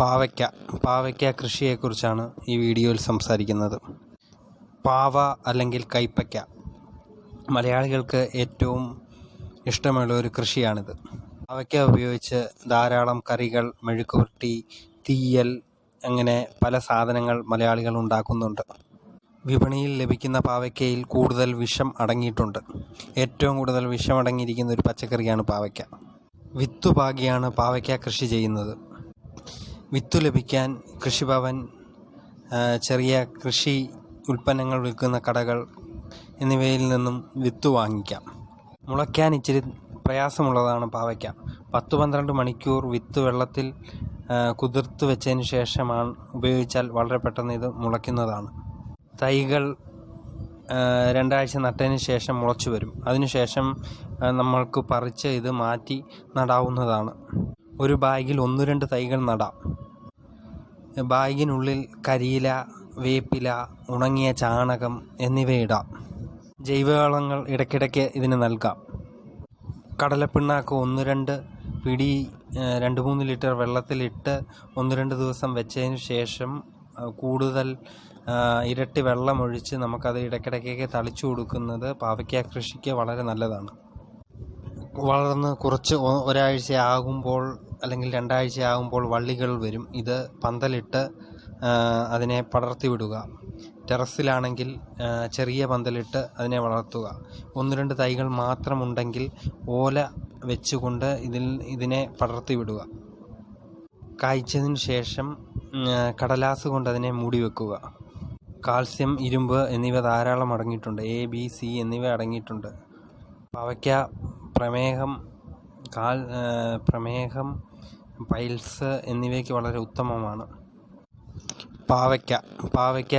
പാവയ്ക്ക പാവയ്ക്ക കൃഷിയെക്കുറിച്ചാണ് ഈ വീഡിയോയിൽ സംസാരിക്കുന്നത്. പാവ അല്ലെങ്കിൽ കൈപ്പയ്ക്ക. മലയാളികൾക്ക് ഏറ്റവും ഇഷ്ടമുള്ള ഒരു കൃഷിയാണിത്. പാവയ്ക്ക ഉപയോഗിച്ച് ധാരാളം കറികൾ മെഴുക്കുപുരട്ടി തീയൽ അങ്ങനെ പല സാധനങ്ങൾ മലയാളികൾ ഉണ്ടാക്കുന്നുണ്ട്. വിപണിയിൽ ലഭിക്കുന്ന പാവയ്ക്കയിൽ കൂടുതൽ വിഷം അടങ്ങിയിട്ടുണ്ട്. ഏറ്റവും കൂടുതൽ വിഷം അടങ്ങിയിരിക്കുന്ന ഒരു പച്ചക്കറിയാണ് പാവയ്ക്ക. വിത്തുപാകിയാണ് പാവയ്ക്ക കൃഷി ചെയ്യുന്നത്. വിത്തു ലഭിക്കാൻ കൃഷിഭവൻ ചെറിയ കൃഷി ഉൽപ്പന്നങ്ങൾ വിൽക്കുന്ന കടകൾ എന്നിവയിൽ നിന്നും വിത്ത് വാങ്ങിക്കാം. മുളയ്ക്കാൻ ഇച്ചിരി പ്രയാസമുള്ളതാണ് പാവയ്ക്ക. പത്ത് പന്ത്രണ്ട് മണിക്കൂർ വിത്ത് വെള്ളത്തിൽ കുതിർത്ത് വെച്ചതിന് ശേഷമാണ് ഉപയോഗിച്ചാൽ വളരെ പെട്ടെന്ന് ഇത് മുളയ്ക്കുന്നതാണ്. തൈകൾ രണ്ടാഴ്ച നട്ടതിന് ശേഷം മുളച്ചു വരും. അതിനുശേഷം നമ്മൾക്ക് പറിച്ച് ഇത് മാറ്റി നടാവുന്നതാണ്. ഒരു ബാഗിൽ ഒന്ന് രണ്ട് തൈകൾ നടാം. ബാഗിനുള്ളിൽ കരിയില വേപ്പില ഉണങ്ങിയ ചാണകം എന്നിവ ഇടാം ജൈവവളങ്ങൾ ഇടയ്ക്കിടയ്ക്ക് ഇതിന് നൽകാം. കടലപ്പിണ്ണാക്ക് ഒന്ന് രണ്ട് പിടി രണ്ട് മൂന്ന് ലിറ്റർ വെള്ളത്തിലിട്ട് ഒന്ന് രണ്ട് ദിവസം വെച്ചതിന് ശേഷം കൂടുതൽ ഇരട്ടി വെള്ളമൊഴിച്ച് നമുക്കത് ഇടയ്ക്കിടയ്ക്കൊക്കെ തളിച്ചു കൊടുക്കുന്നത് പാവയ്ക്ക കൃഷിക്ക് വളരെ നല്ലതാണ്. വളർന്ന് കുറച്ച് ഒരാഴ്ച ആകുമ്പോൾ അല്ലെങ്കിൽ രണ്ടാഴ്ച ആകുമ്പോൾ വള്ളികൾ വരും. ഇത് പന്തലിട്ട് അതിനെ പടർത്തി വിടുക ടെറസിലാണെങ്കിൽ ചെറിയ പന്തലിട്ട് അതിനെ വളർത്തുക. ഒന്ന് രണ്ട് തൈകൾ മാത്രമുണ്ടെങ്കിൽ ഓല വെച്ചുകൊണ്ട് ഇതിൽ ഇതിനെ പടർത്തി വിടുക കായ്ച്ചതിന് ശേഷം കടലാസ് കൊണ്ട് അതിനെ മൂടി വെക്കുക. കാൽസ്യം ഇരുമ്പ് എന്നിവ ധാരാളം അടങ്ങിയിട്ടുണ്ട്. എ ബി സി എന്നിവ അടങ്ങിയിട്ടുണ്ട്. പാവയ്ക്ക പ്രമേഹം കാൽ പ്രമേഹം പൈൽസ് എന്നിവയ്ക്ക് വളരെ ഉത്തമമാണ്. പാവയ്ക്ക പാവയ്ക്ക